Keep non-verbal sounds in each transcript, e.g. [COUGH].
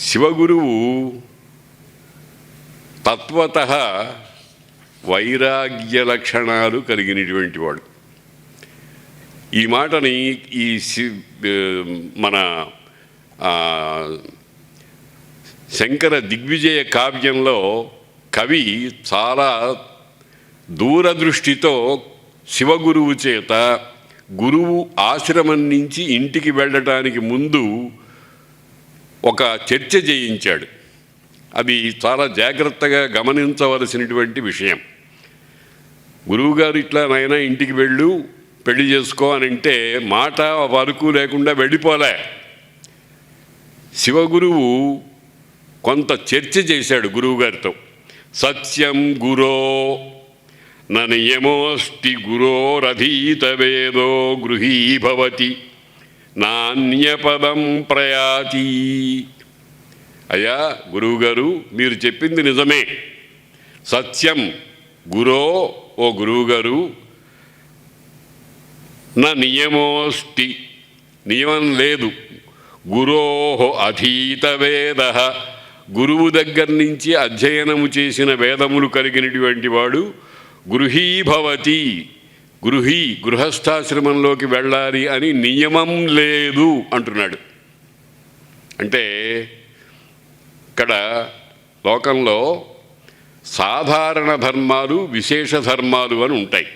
శివగురువు తత్వత వైరాగ్య లక్షణాలు కలిగినటువంటి వాడు. ఈ మాటని ఈ శి- మన శంకర దిగ్విజయ కావ్యంలో కవి చాలా దూరదృష్టితో శివగురువు చేత గురువు ఆశ్రమం నుంచి ఇంటికి వెళ్ళటానికి ముందు ఒక చర్చ చేయించాడు అది చాలా జాగ్రత్తగా గమనించవలసినటువంటి విషయం. గురువుగారు ఇట్లా నాయనా ఇంటికి వెళ్ళు పెళ్ళి చేసుకో అని అంటే మాట వరకు లేకుండా వెళ్ళిపోలే. శివగురువు కొంత చర్చ చేశాడు గురువుగారితో. సత్యం గురో న నియమోస్తి గురోరధీత వేదో గృహీభవతి నాణ్యపదం ప్రయాతి. అయ్యా గురువుగారు మీరు చెప్పింది నిజమే. సత్యం గురో ఓ గురువుగారు నా నియమోస్తి నియమం లేదు. గురోహో అధీత వేద. గురువు దగ్గర నుంచి అధ్యయనము చేసిన వేదములు కలిగినటువంటి వాడు గృహీభవతి. గృహి గృహస్థాశ్రమంలోకి వెళ్ళాలి అని నియమం లేదు అంటున్నాడు. అంటే ఇక్కడ లోకంలో సాధారణ ధర్మాలు విశేష ధర్మాలు అని ఉంటాయి.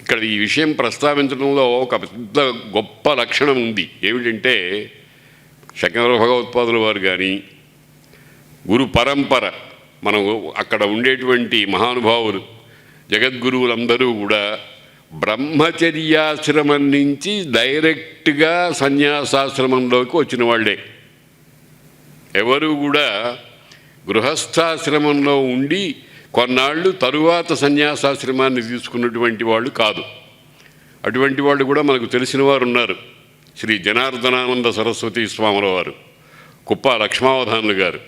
ఇక్కడ ఈ విషయం ప్రస్తావించడంలో ఒక పెద్ద గొప్ప లక్షణం ఉంది. ఏమిటంటే శంకర భగవత్పాదుల వారు కానీ గురు పరంపర మనం అక్కడ ఉండేటువంటి మహానుభావులు జగద్గురువులందరూ కూడా బ్రహ్మచర్యాశ్రమం నుంచి డైరెక్ట్గా సన్యాసాశ్రమంలోకి వచ్చిన వాళ్ళే. ఎవరు కూడా గృహస్థాశ్రమంలో ఉండి కొన్నాళ్ళు తరువాత సన్యాసాశ్రమాన్ని తీసుకున్నటువంటి వాళ్ళు కాదు. అటువంటి వాళ్ళు కూడా మనకు తెలిసిన వారు ఉన్నారు. శ్రీ జనార్దనానంద సరస్వతి స్వాముల వారు కుప్ప లక్ష్మావధానులు గారు.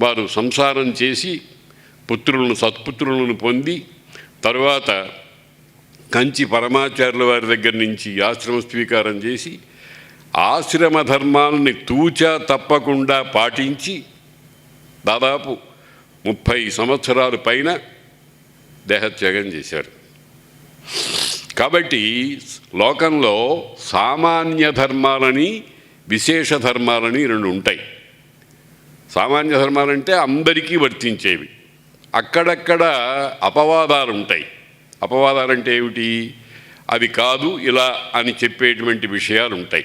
వారు సంసారం చేసి పుత్రులను సత్పుత్రులను పొంది తరువాత కంచి పరమాచార్యుల వారి దగ్గర నుంచి ఆశ్రమ స్వీకారం చేసి ఆశ్రమ ధర్మాలని తూచా తప్పకుండా పాటించి దాదాపు ముప్పై సంవత్సరాల పైన దేహత్యాగం చేశారు కాబట్టి లోకంలో సామాన్య ధర్మాలని విశేష ధర్మాలని రెండు ఉంటాయి. సామాన్య ధర్మాలంటే అందరికీ వర్తించేవి. అక్కడక్కడ అపవాదాలు ఉంటాయి అపవాదాలంటే ఏమిటి? అది కాదు ఇలా అని చెప్పేటువంటి విషయాలు ఉంటాయి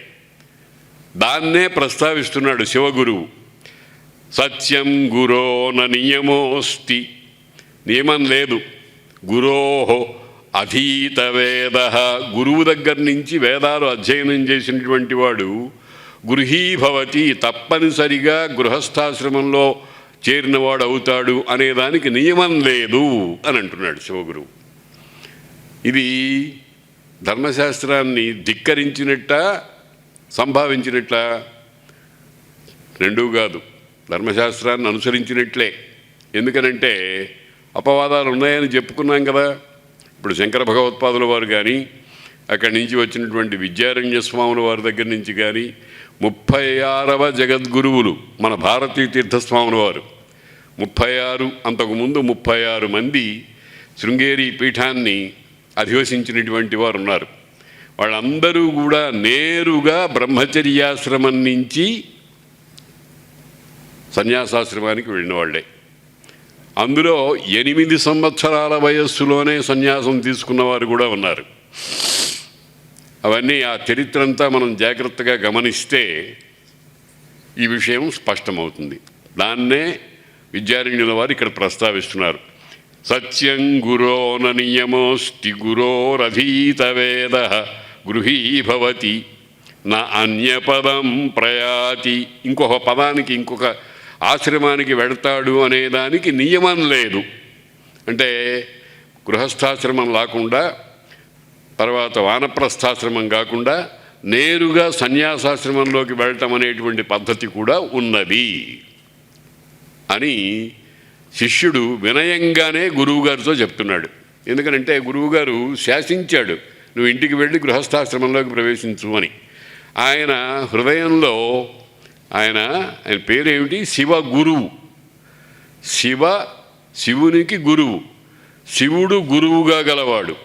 దాన్నే ప్రస్తావిస్తున్నాడు శివగురువు. సత్యం గురోన నియమోస్తి. నియమం లేదు. గురోహో అధీత వేద. గురువు దగ్గర నుంచి వేదాలు అధ్యయనం చేసినటువంటి వాడు గృహీభవతి తప్పనిసరిగా గృహస్థాశ్రమంలో చేరినవాడు అవుతాడు అనేదానికి నియమం లేదు అని అంటున్నాడు శివగురువు. ఇది ధర్మశాస్త్రాన్ని ధిక్కరించినట్ట సంభావించినట్ల రెండూ కాదు. ధర్మశాస్త్రాన్ని అనుసరించినట్లే. ఎందుకనంటే అపవాదాలు ఉన్నాయని చెప్పుకున్నాం కదా. ఇప్పుడు శంకర భగవత్పాదుల వారు కానీ అక్కడి నుంచి వచ్చినటువంటి విద్యారణ్య స్వాముల వారి దగ్గర నుంచి కానీ ముప్పై ఆరవ జగద్గురువులు మన భారతీయ తీర్థస్వాముల వారు ముప్పై ఆరు అంతకుముందు ముప్పై ఆరు మంది శృంగేరి పీఠాన్ని అధివసించినటువంటి వారు ఉన్నారు వాళ్ళందరూ కూడా నేరుగా బ్రహ్మచర్యాశ్రమం నుంచి సన్యాసాశ్రమానికి వెళ్ళిన వాళ్ళే. అందులో ఎనిమిది సంవత్సరాల వయస్సులోనే సన్యాసం తీసుకున్నవారు కూడా ఉన్నారు. అవన్నీ ఆ చరిత్ర అంతా మనం జాగ్రత్తగా గమనిస్తే ఈ విషయం స్పష్టమవుతుంది. దాన్నే విద్యారణ్యుల వారు ఇక్కడ ప్రస్తావిస్తున్నారు. సత్యం గురోన నియమోస్తి గురోరధీత వేద గృహీభవతి నా అన్యపదం ప్రయాతి. ఇంకొక పదానికి ఇంకొక ఆశ్రమానికి వెడతాడు అనేదానికి నియమం లేదు. అంటే గృహస్థాశ్రమం లేకుండా తర్వాత వానప్రస్థాశ్రమం కాకుండా నేరుగా సన్యాసాశ్రమంలోకి వెళ్ళటం అనేటువంటి పద్ధతి కూడా ఉన్నది. అని శిష్యుడు వినయంగానే గురువుగారితో చెప్తున్నాడు. ఎందుకనంటే గురువుగారు శాసించాడు నువ్వు ఇంటికి వెళ్ళి గృహస్థాశ్రమంలోకి ప్రవేశించు అని. ఆయన హృదయంలో ఆయన ఆయన పేరేమిటి? శివ గురువు. శివ శివునికి గురువు. శివుడు గురువుగా గలవాడు.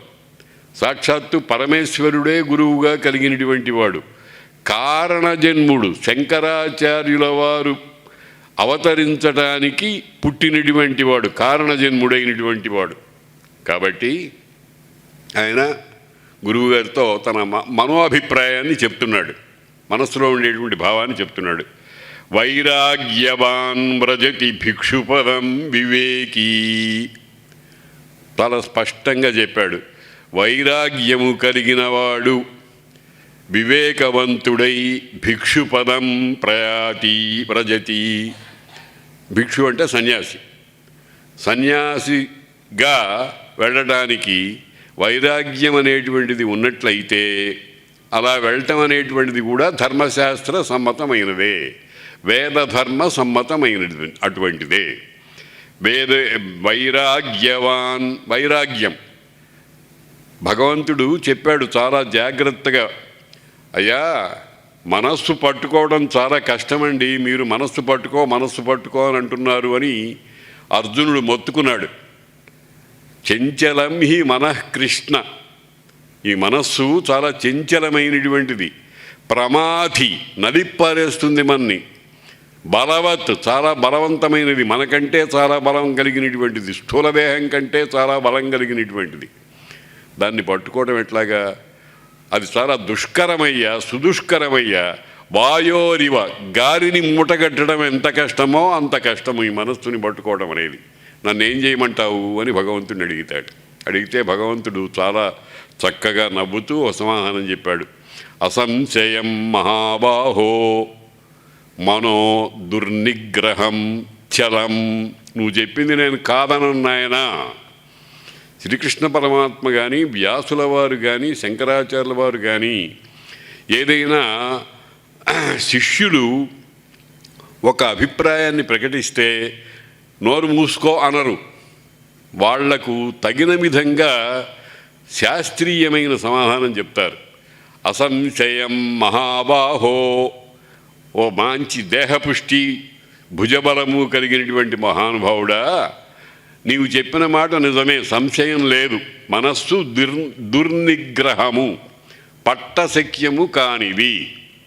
సాక్షాత్తు పరమేశ్వరుడే గురువుగా కలిగినటువంటి వాడు. కారణజన్ముడు శంకరాచార్యుల వారు. అవతరించడానికి పుట్టినటువంటి వాడు కారణజన్ముడైనటువంటి వాడు. కాబట్టి ఆయన గురువుగారితో తన మ- మనోభిప్రాయాన్ని చెప్తున్నాడు. మనస్సులో ఉండేటువంటి భావాన్ని చెప్తున్నాడు. వైరాగ్యవాన్ వ్రజతి భిక్షుపదం వివేకీ చాలా స్పష్టంగా చెప్పాడు. వైరాగ్యము కలిగినవాడు వివేకవంతుడై భిక్షుపదం ప్రయాతి వ్రజతి భిక్షు అంటే సన్యాసి. సన్యాసిగా వెళ్ళడానికి వైరాగ్యం అనేటువంటిది ఉన్నట్లయితే అలా వెళ్ళటం అనేటువంటిది కూడా ధర్మశాస్త్ర సమ్మతమైనదే. వేద ధర్మ సమ్మతమైనది అటువంటిదే. వేద వైరాగ్యవాన్ వైరాగ్యం. భగవంతుడు చెప్పాడు చాలా జాగ్రత్తగా. అయ్యా మనస్సు పట్టుకోవడం చాలా కష్టమండి. మీరు మనస్సు పట్టుకో మనస్సు పట్టుకో అని అంటున్నారు అని అర్జునుడు మొత్తుకున్నాడు. చెంచలం హి మనఃకృష్ణ ఈ మనస్సు చాలా చెంచలమైనటువంటిది. ప్రమాధి నలిప్పారేస్తుంది మన్ని. బలవత్ చాలా బలవంతమైనది. మనకంటే చాలా బలం కలిగినటువంటిది. స్థూలదేహం కంటే చాలా బలం కలిగినటువంటిది. దాన్ని పట్టుకోవడం ఎట్లాగా? అది చాలా దుష్కరమయ్యా సుదుష్కరమయ్యా. వాయోరివ గాలిని మూటగట్టడం ఎంత కష్టమో అంత కష్టము ఈ మనస్సుని పట్టుకోవడం అనేది. నన్ను ఏం చేయమంటావు అని భగవంతుడిని అడిగితాడు. అడిగితే భగవంతుడు చాలా చక్కగా నవ్వుతూ సమాధానం చెప్పాడు. అసంశయం మహాబాహో మనో దుర్నిగ్రహం చలం. నువ్వు చెప్పింది నేను కాదనన్నాయనా శ్రీకృష్ణ పరమాత్మ కానీ వ్యాసుల వారు కానీ శంకరాచార్యుల వారు కానీ ఏదైనా [CLEARS THROAT] శిష్యులు ఒక అభిప్రాయాన్ని ప్రకటిస్తే నోరు మూసుకో అనరు. వాళ్ళకు తగిన విధంగా శాస్త్రీయమైన సమాధానం చెప్తారు. అసంశయం మహాబాహో ఓ మంచి దేహపుష్టి భుజబలము కలిగినటువంటి మహానుభావుడా నీవు చెప్పిన మాట నిజమే సంశయం లేదు. మనస్సు దుర్ దుర్నిగ్రహము పట్టశక్యము కానిది